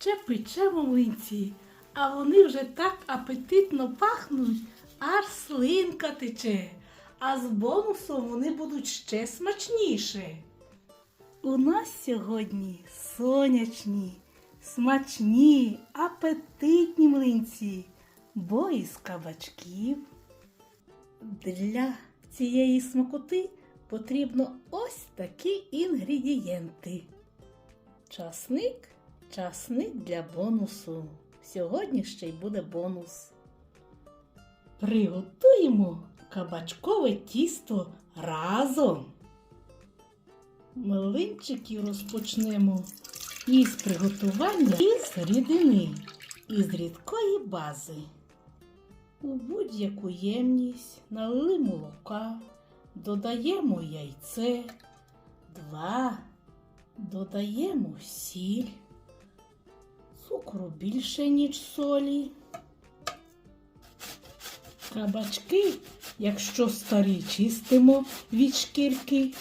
Ще печемо млинці, а вони вже так апетитно пахнуть, аж слинка тече. А з бонусом вони будуть ще смачніші. У нас сьогодні сонячні, смачні, апетитні млинці, бо із кабачків. Для цієї смакоти потрібно ось такі інгредієнти. Часник, часник для бонусу. Сьогодні ще й буде бонус. Приготуємо кабачкове тісто разом. Млинчики розпочнемо із приготування із рідини, із рідкої бази. У будь-яку ємність налили молока, додаємо яйце, два, додаємо сіль, цукру більше, ніж солі. Кабачки, якщо старі, чистимо від шкірки.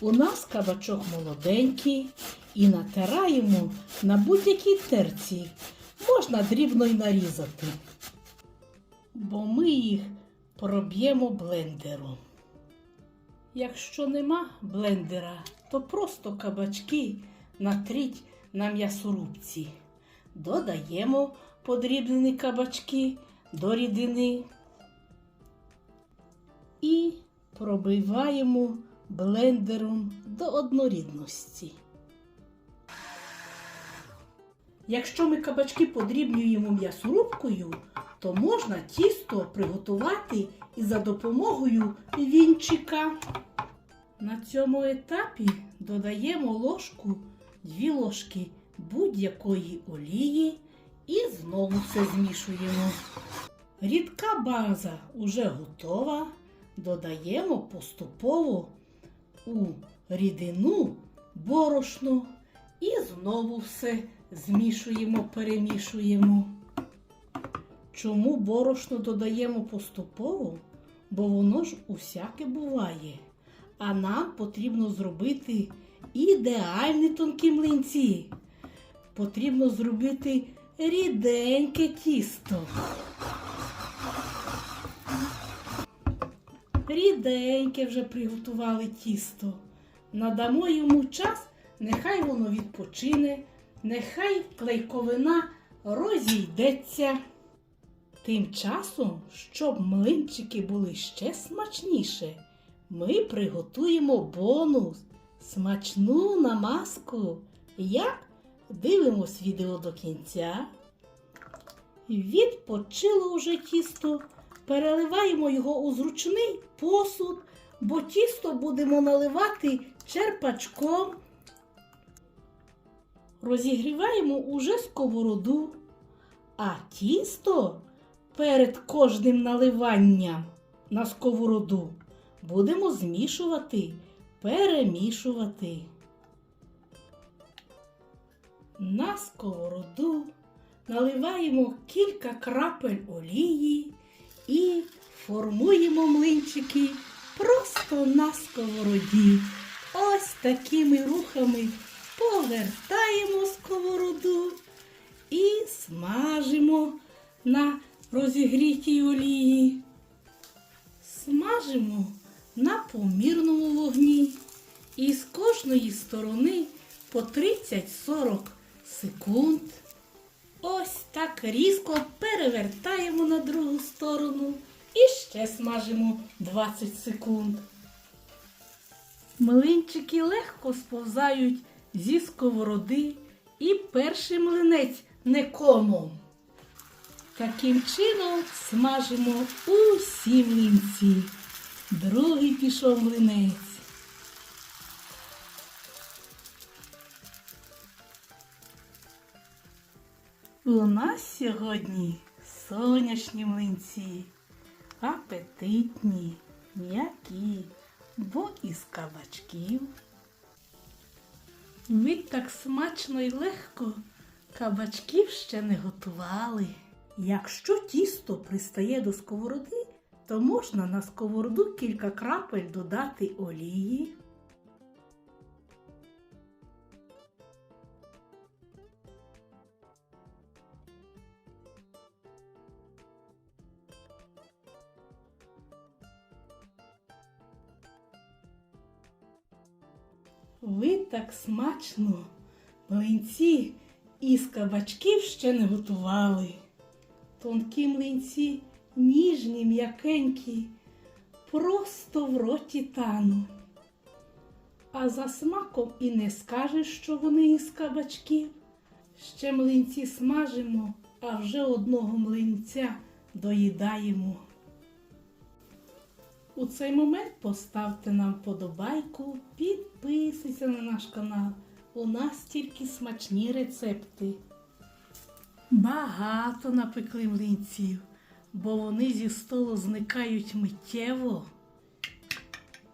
У нас кабачок молоденький і натираємо на будь-якій терці. Можна дрібно й нарізати бо ми їх проб'ємо блендером. Якщо нема блендера, то просто кабачки натріть на м'ясорубці. Додаємо подрібнені кабачки до рідини і пробиваємо блендером до однорідності. Якщо ми кабачки подрібнюємо м'ясорубкою, то можна тісто приготувати і за допомогою вінчика. На цьому етапі додаємо ложку, дві ложки будь-якої олії і знову все змішуємо. Рідка база уже готова. Додаємо поступово у рідину борошно і знову все змішуємо, перемішуємо. Чому борошно додаємо поступово? Бо воно ж усяке буває. А нам потрібно зробити ідеальні тонкі млинці. Потрібно зробити ріденьке тісто. Ріденьке вже приготували тісто. Надамо йому час, нехай воно відпочине, нехай клейковина розійдеться. Тим часом, щоб млинчики були ще смачніше, ми приготуємо бонус смачну намазку. Як дивимось відео до кінця. Відпочило вже тісто, переливаємо його у зручний посуд, бо тісто будемо наливати черпачком. Розігріваємо уже сковороду, а тісто перед кожним наливанням на сковороду будемо змішувати, перемішувати. На сковороду наливаємо кілька крапель олії і формуємо млинчики просто на сковороді. Ось такими рухами повертаємо сковороду і смажимо на розігрітій олії. Смажимо на помірному вогні і з кожної сторони по 30-40 секунд. Ось так різко перевертаємо на другу сторону і ще смажимо 20 секунд. Млинчики легко сповзають зі сковороди і перший млинець не комом. Таким чином смажимо усі млинці. Другий пішов млинець. У нас сьогодні сонячні млинці, апетитні, м'які, бо із кабачків. Ми так смачно і легко кабачків ще не готували. Якщо тісто пристає до сковороди, то можна на сковороду кілька крапель додати олії. Ви так смачно млинці із кабачків ще не готували. Тонкі млинці, ніжні, м'якенькі, просто в роті тану. А за смаком і не скажеш, що вони із кабачків. Ще млинці смажимо, а вже одного млинця доїдаємо. У цей момент поставте нам подобайку, підписуйся на наш канал. У нас тільки смачні рецепти. Багато напекли млинців, бо вони зі столу зникають миттєво.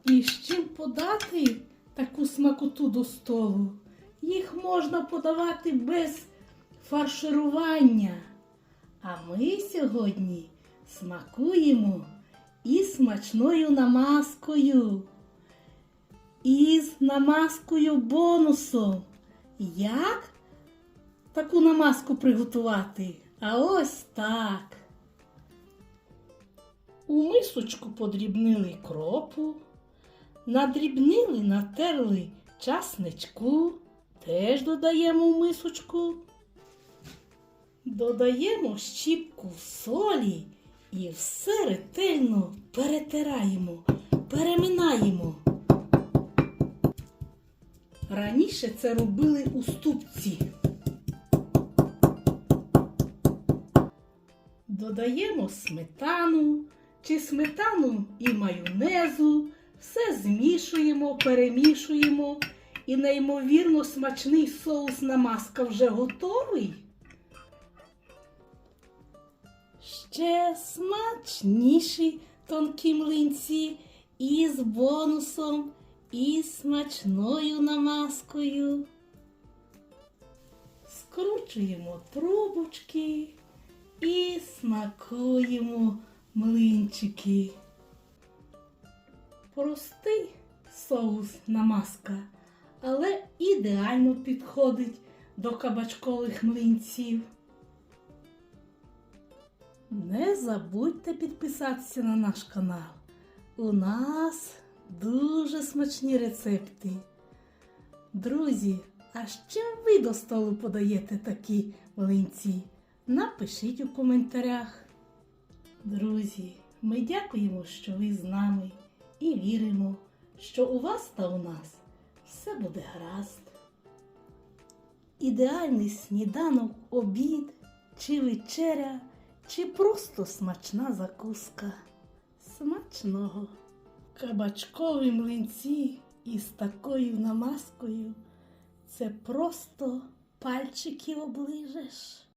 І з чим подати таку смакоту до столу? Їх можна подавати без фарширування. А ми сьогодні смакуємо із смачною намазкою. Із намазкою бонусом. Як таку намазку приготувати? А ось так. У мисочку подрібнили кропу, надрібнили, натерли часничку, теж додаємо в мисочку. Додаємо щіпку солі і все ретельно перетираємо, переминаємо. Раніше це робили у ступці. Додаємо сметану чи сметану і майонезу, все змішуємо, перемішуємо і неймовірно смачний соус намазка вже готовий. Ще смачніші тонкі млинці із бонусом і смачною намазкою. Скручуємо трубочки і смакуємо млинчики. Простий соус намазка, але ідеально підходить до кабачкових млинців. Не забудьте підписатися на наш канал. У нас дуже смачні рецепти. Друзі, а чим ви до столу подаєте такі млинці? Напишіть у коментарях. Друзі, ми дякуємо, що ви з нами і віримо, що у вас та у нас все буде гаразд. Ідеальний сніданок, обід чи вечеря, чи просто смачна закуска. Смачного. Кабачкові млинці із такою намазкою це просто пальчики оближеш.